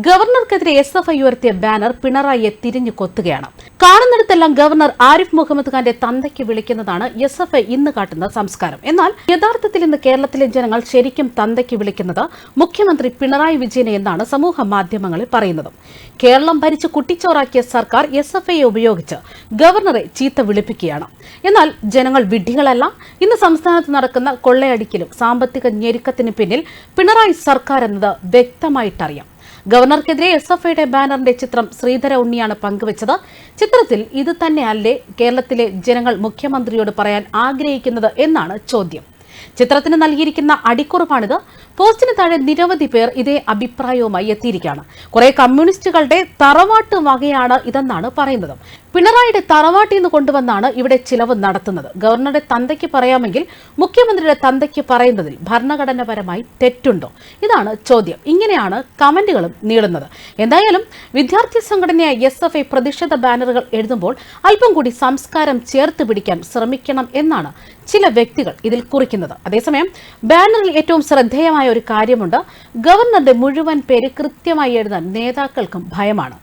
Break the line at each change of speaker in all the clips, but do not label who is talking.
ഗവർണർക്കെതിരെ S F I ഉയർത്തിയ banner പിണറായിയെ തിരിഞ്ഞു കൊത്തുകയാണ്. കാണുന്നിടത്തെല്ലാം ഗവർണർ ആരിഫ് മുഹമ്മദ് ഖാന്റെ തന്തയ്ക്ക് വിളിക്കുന്നതാണ് എസ് എഫ് ഐ ഇന്ന് കാട്ടുന്ന സംസ്കാരം. എന്നാൽ യഥാർത്ഥത്തിൽ ഇന്ന് കേരളത്തിലെ ജനങ്ങൾ ശരിക്കും തന്തയ്ക്ക് വിളിക്കുന്നത് മുഖ്യമന്ത്രി പിണറായി വിജയനെ എന്നാണ് സമൂഹ മാധ്യമങ്ങളിൽ പറയുന്നത്. കേരളം ഭരിച്ച് കുട്ടിച്ചോറാക്കിയ സർക്കാർ എസ് എഫ് ഐയെ ഉപയോഗിച്ച് ഗവർണറെ ചീത്ത വിളിപ്പിക്കുകയാണ്. എന്നാൽ ജനങ്ങൾ വിഡ്ഢികളല്ല. ഇന്ന് സംസ്ഥാനത്ത് നടക്കുന്ന കൊള്ളയടിക്കലും സാമ്പത്തിക ഞെരുക്കത്തിന് പിന്നിൽ പിണറായി സർക്കാർ എന്നത് വ്യക്തമായിട്ടറിയാം. ഗവർണർക്കെതിരെ എസ് എഫ് ഐയുടെ ബാനറിന്റെ ചിത്രം ശ്രീധര ഉണ്ണിയാണ് പങ്കുവച്ചത്. ചിത്രത്തിൽ ഇത് തന്നെയല്ലേ കേരളത്തിലെ ജനങ്ങൾ മുഖ്യമന്ത്രിയോട് പറയാൻ ആഗ്രഹിക്കുന്നത് എന്നാണ് ചോദ്യം. ചിത്രത്തിന് നൽകിയിരിക്കുന്ന അടിക്കുറിപ്പാണിത്. പോസ്റ്റിന് താഴെ നിരവധി പേർ ഇതേ അഭിപ്രായവുമായി എത്തിയിരിക്കുകയാണ്. കുറെ കമ്മ്യൂണിസ്റ്റുകളുടെ തറവാട്ട് വകയാണ് ഇതെന്നാണ് പറയുന്നത്. പിണറായിയുടെ തറവാട്ടിൽ നിന്ന് കൊണ്ടുവന്നാണ് ഇവിടെ ചിലവ് നടത്തുന്നത്. ഗവർണറുടെ തന്തയ്ക്ക് പറയാമെങ്കിൽ മുഖ്യമന്ത്രിയുടെ തന്തയ്ക്ക് പറയുന്നതിൽ ഭരണഘടനാപരമായി തെറ്റുണ്ടോ? ഇതാണ് ചോദ്യം. ഇങ്ങനെയാണ് കമന്റുകളും നീളുന്നത്. എന്തായാലും വിദ്യാർത്ഥി സംഘടനയായ എസ് എഫ് ഐ പ്രതിഷേധ ബാനറുകൾ എഴുതുമ്പോൾ അല്പം കൂടി സംസ്കാരം ചേർത്ത് പിടിക്കാൻ ശ്രമിക്കണം എന്നാണ് ചില വ്യക്തികൾ ഇതിൽ കുറിക്കുന്നത്. അതേസമയം ബാനറിൽ ഏറ്റവും ശ്രദ്ധേയമായ ഒരു കാര്യമുണ്ട്. ഗവർണറുടെ മുഴുവൻ പേര് കൃത്യമായി എഴുതാൻ നേതാക്കൾക്കും ഭയമാണ്.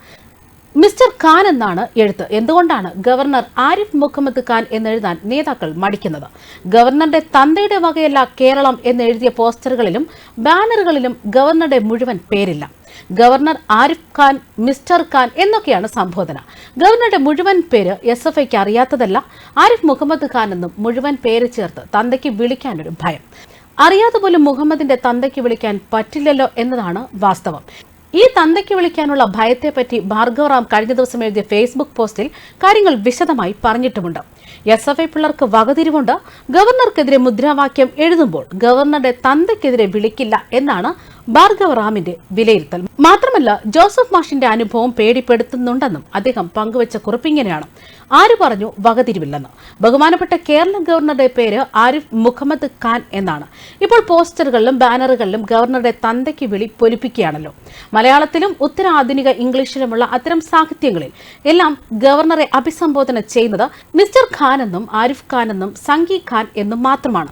മിസ്റ്റർ ഖാൻ എന്നാണ് എഴുത്ത്. എന്തുകൊണ്ടാണ് ഗവർണർ ആരിഫ് മുഹമ്മദ് ഖാൻ എന്നെഴുതാൻ നേതാക്കൾ മടിക്കുന്നത്? ഗവർണറുടെ തന്തയുടെ വകയല്ല കേരളം എന്നെഴുതിയ പോസ്റ്ററുകളിലും ബാനറുകളിലും ഗവർണറുടെ മുഴുവൻ പേരില്ല. ഗവർണർ ആരിഫ് ഖാൻ മിസ്റ്റർ ഖാൻ എന്നൊക്കെയാണ് സംബോധന. ഗവർണറുടെ മുഴുവൻ പേര് എസ് എഫ് ഐക്ക് അറിയാത്തതല്ല ആരിഫ് മുഹമ്മദ് ഖാൻ എന്നും മുഴുവൻ പേര് ചേർത്ത് തന്തയ്ക്ക് വിളിക്കാനൊരു ഭയം. അറിയാതെ പോലും മുഹമ്മദിന്റെ തന്തയ്ക്ക് വിളിക്കാൻ പറ്റില്ലല്ലോ എന്നതാണ് വാസ്തവം. ഈ തന്തയ്ക്ക് വിളിക്കാനുള്ള ഭയത്തെപ്പറ്റി ഭാർഗവറാം കഴിഞ്ഞ ദിവസം എഴുതിയ ഫേസ്ബുക്ക് പോസ്റ്റിൽ കാര്യങ്ങൾ വിശദമായി പറഞ്ഞിട്ടുമുണ്ട്. എസ് എഫ് ഐ പിള്ളർക്ക് വകതിരിവുണ്ട്. ഗവർണർക്കെതിരെ മുദ്രാവാക്യം എഴുതുമ്പോൾ ഗവർണറുടെ തന്തയ്ക്കെതിരെ വിളിക്കില്ല എന്നാണ് ഭാർഗവറാമിന്റെ വിലയിരുത്തൽ. മാത്രമല്ല ജോസഫ് മാഷിന്റെ അനുഭവം പേടിപ്പെടുത്തുന്നുണ്ടെന്നും അദ്ദേഹം പങ്കുവച്ച കുറിപ്പിങ്ങനെയാണ് ആര് പറഞ്ഞു വകതിരിവില്ലെന്ന്? ബഹുമാനപ്പെട്ട കേരള ഗവർണറുടെ പേര് ആരിഫ് മുഹമ്മദ് ഖാൻ എന്നാണ്. ഇപ്പോൾ പോസ്റ്ററുകളിലും ബാനറുകളിലും ഗവർണറുടെ തന്തയ്ക്ക് വിളി പൊലിപ്പിക്കുകയാണല്ലോ. മലയാളത്തിലും ഉത്തരാധുനിക ഇംഗ്ലീഷിലുമുള്ള അത്തരം സാഹിത്യങ്ങളിൽ എല്ലാം ഗവർണറെ അഭിസംബോധന ചെയ്യുന്നത് മിസ്റ്റർ ഖാൻ എന്നും ആരിഫ് ഖാൻ എന്നും സംഗി ഖാൻ എന്നും മാത്രമാണ്.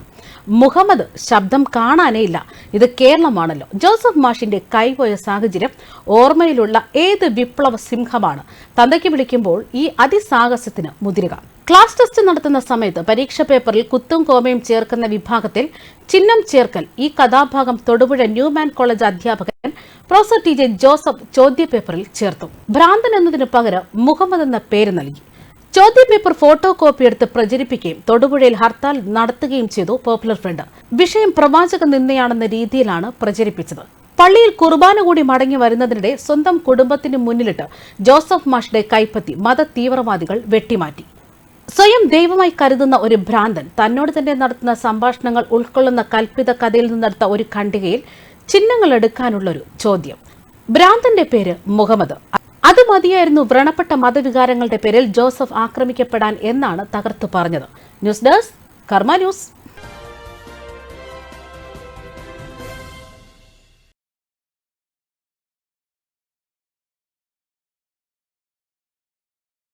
മുഹമ്മദ് ശബ്ദം കാണാനേ ഇല്ല. ഇത് കേരളമാണല്ലോ. ജോസഫ് മാഷിന്റെ കൈപോയ സാഹചര്യം ഓർമ്മയിലുള്ള ഏത് വിപ്ലവ സിംഹമാണ്? തന്തയ്ക്ക് വിളിക്കുമ്പോൾ ഈ അതിസാഹസത്തിന് മുതിരുക. ക്ലാസ് ടെസ്റ്റ് നടത്തുന്ന സമയത്ത് പരീക്ഷ പേപ്പറിൽ കുത്തും കോമയും ചേർക്കുന്ന വിഭാഗത്തിൽ ചിഹ്നം ചേർക്കൽ ഈ കഥാഭാഗം തൊടുപുഴ ന്യൂമാൻ കോളേജ് അധ്യാപകൻ പ്രൊഫസർ ടി ജെ ജോസഫ് ചോദ്യപേപ്പറിൽ ചേർത്തു. ഭ്രാന്തൻ എന്നതിന് പകരം മുഹമ്മദ് എന്ന പേര് നൽകി. ചോദ്യപേപ്പർ ഫോട്ടോ കോപ്പി എടുത്ത് പ്രചരിപ്പിക്കുകയും തൊടുപുഴയിൽ ഹർത്താൽ നടത്തുകയും ചെയ്തു പോപ്പുലർ ഫ്രണ്ട് വിഷയം പ്രവാചക നിന്നയാണെന്ന രീതിയിലാണ് പ്രചരിപ്പിച്ചത്. പള്ളിയിൽ കുർബാന കൂടി മടങ്ങി വരുന്നതിനിടെ സ്വന്തം കുടുംബത്തിന് മുന്നിലിട്ട് ജോസഫ് മാഷിന്റെ കൈപ്പത്തി മത തീവ്രവാദികൾ വെട്ടിമാറ്റി. സ്വയം ദൈവമായി കരുതുന്ന ഒരു ഭ്രാന്തൻ തന്നോട് തന്നെ നടത്തുന്ന സംഭാഷണങ്ങൾ ഉൾക്കൊള്ളുന്ന കൽപ്പിത കഥയിൽ നിന്നെടുത്ത ഒരു ഖണ്ഡികയിൽ ചിഹ്നങ്ങൾ എടുക്കാനുള്ളൊരു ചോദ്യം. ഭ്രാന്തന്റെ പേര് മുഹമ്മദ്. അത് മതിയായിരുന്നു വ്രണപ്പെട്ട മതവികാരങ്ങളുടെ പേരിൽ ജോസഫ് ആക്രമിക്കപ്പെടാൻ എന്നാണ് തകർത്തു പറഞ്ഞത്. News desk Karma news.